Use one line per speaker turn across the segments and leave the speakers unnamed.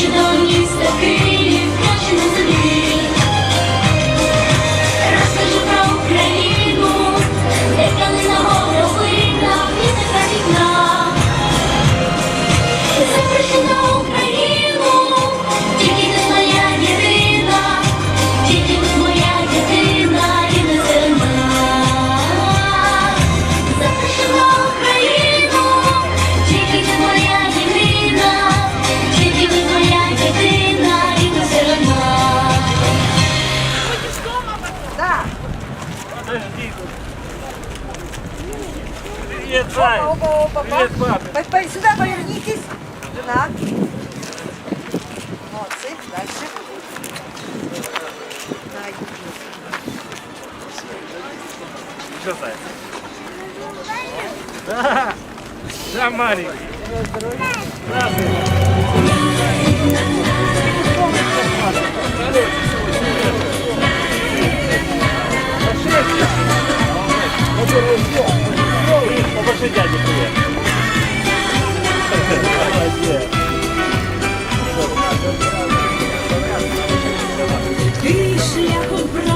you know
Опа, опа, опа, опа. Привет, Сюда повернитесь. Так. Молодцы. Дальше.
Что, Зайц? Да. Да, маленький. Здравствуйте. Побольше дяде привет!
Ти шляхом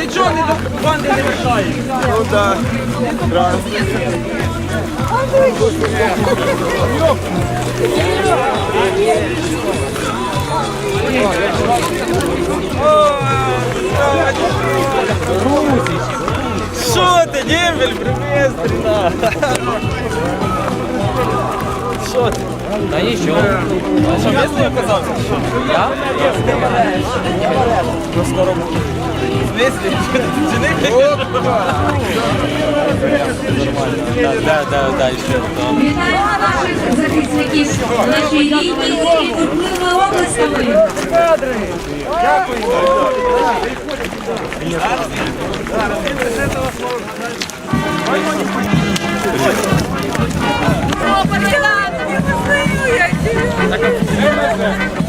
Нічого не до банди не мешає. Ну так. Що ти, дембель, старина. Що ти?
Та нічого.
А що, місний оказався?
Я?
Ну, скоро буде. В смысле? Жених?
Да, да, да, ще.
Вітаємо наших захисників нашій рідній і турбливої області.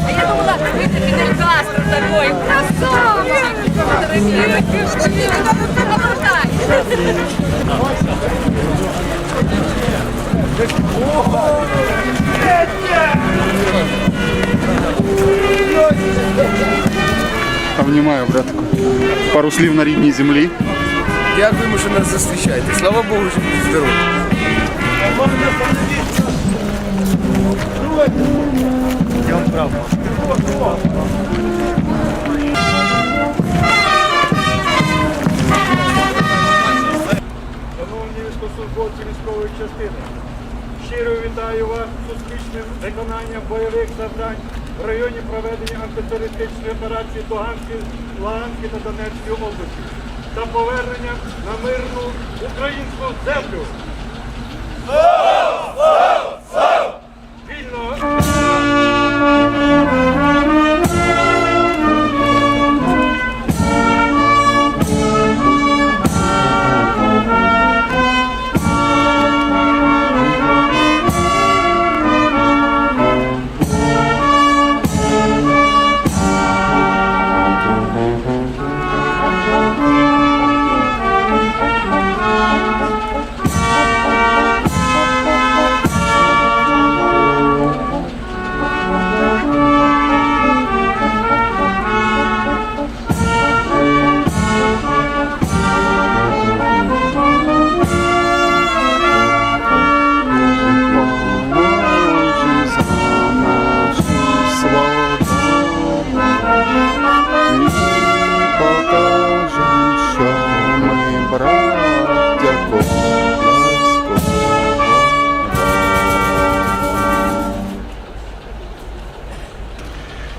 Я думала, это Фидель Кастро такой. Красавчик. Дорогие. Обожаю.
Обнімаю, братку. Пару слів на рідній землі.
Дякуємо, що нас зустрічаєте. Слава Богу, що ви здорові.
Шановні військовослужбовці військової частини, щиро вітаю вас з успішним виконанням бойових завдань в районі проведення антитерористичної операції в Луганській, та Донецькій області та поверненням на мирну українську землю.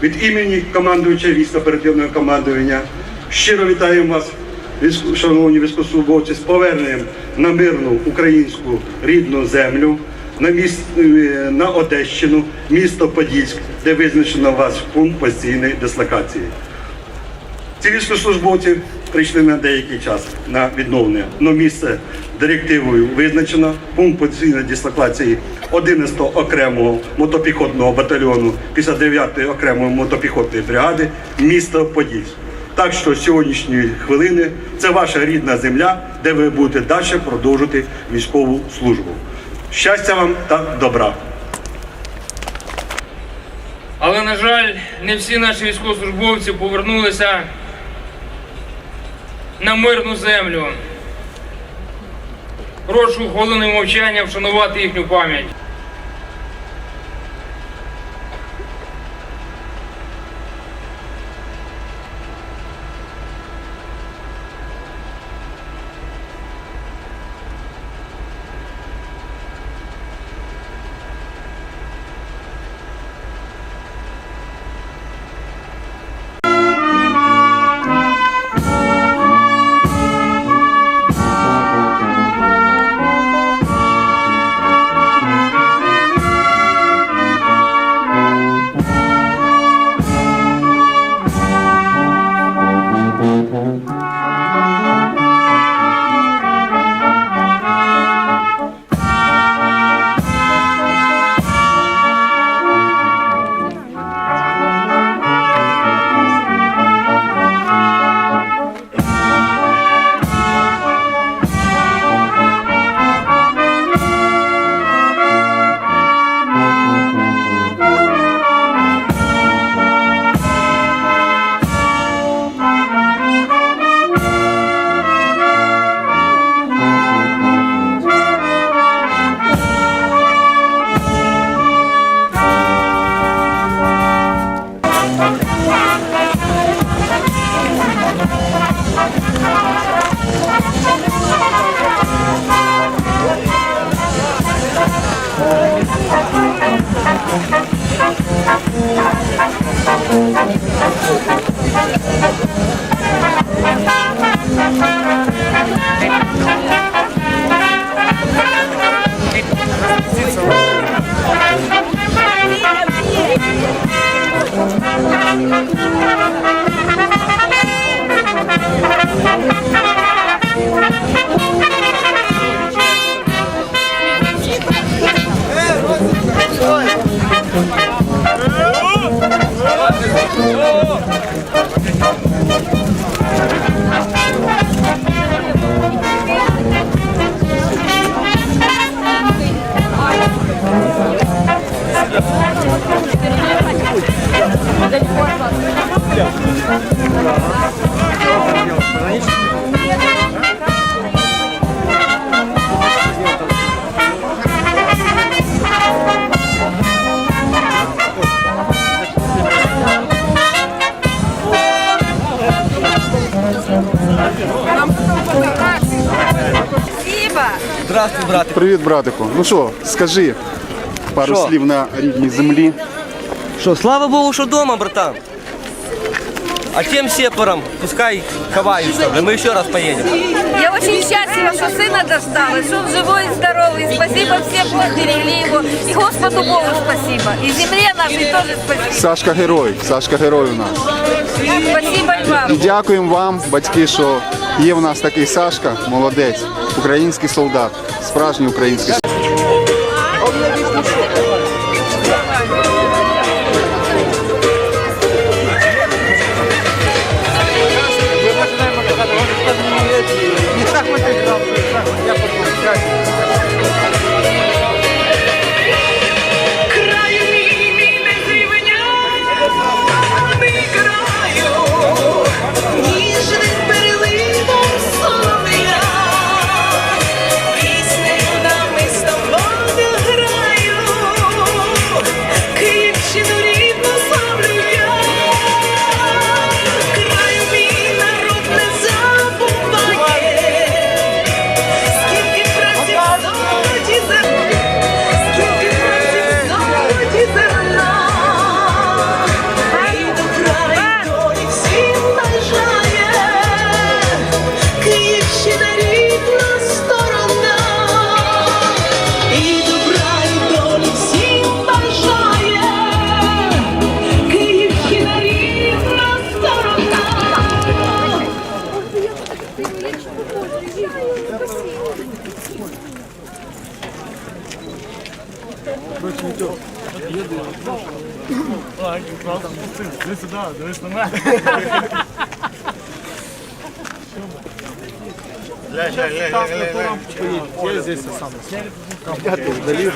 Від імені командуюча військ оперативного командування щиро вітаємо вас, шановні військовослужбовці, з поверненням на мирну українську рідну землю, на, міс... е, на Одещину, місто Подільськ, де визначено вас пункт постійної дислокації. Ці військовослужбовці прийшли на деякий час на відновлення. Но місце директивою визначено пункт постійної дислокації 11-го окремого мотопіхотного батальйону 59-ї окремої мотопіхотної бригади місто Подільськ. Так що з сьогоднішньої хвилини це ваша рідна земля, де ви будете далі продовжувати військову службу. Щастя вам та добра!
Але, на жаль, не всі наші військовослужбовці повернулися на мирну землю. Прошу хвилиною мовчання вшанувати їхню пам'ять.
ハッハッハッハッ。
Здравствуй, брат.
Привіт, братику. Ну що, скажи пару
Що?
слів на рідній землі.
Что, слава богу, что дома, братан. А тем сепарам пускай ховаются, да мы еще раз поедем.
Я очень счастлива, что сына дождалась, что он живой и здоровый. Спасибо всем, кто берегли его. И Господу Богу спасибо. И земле нашей тоже спасибо.
Сашка герой, Сашка герой у нас.
Спасибо и вам.
І дякуємо вам, батьки, що є в нас такий Сашка, молодець, український солдат, справжній український
Краю А, правда, пустив. Ти сюди, дивись на мене. Глянь, глянь, глянь. Я здесь сам. Ребята,
удали.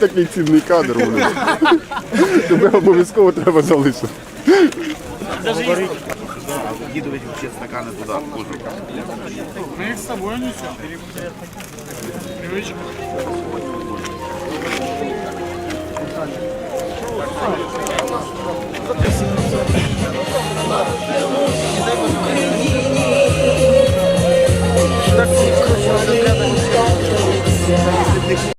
Такий цінний кадр, блин. Тебе обов'язково треба залишити. Даже а выкидывать вообще стаканы туда, в кожу.
Мы их с собой несем. Привычка. Так, короче,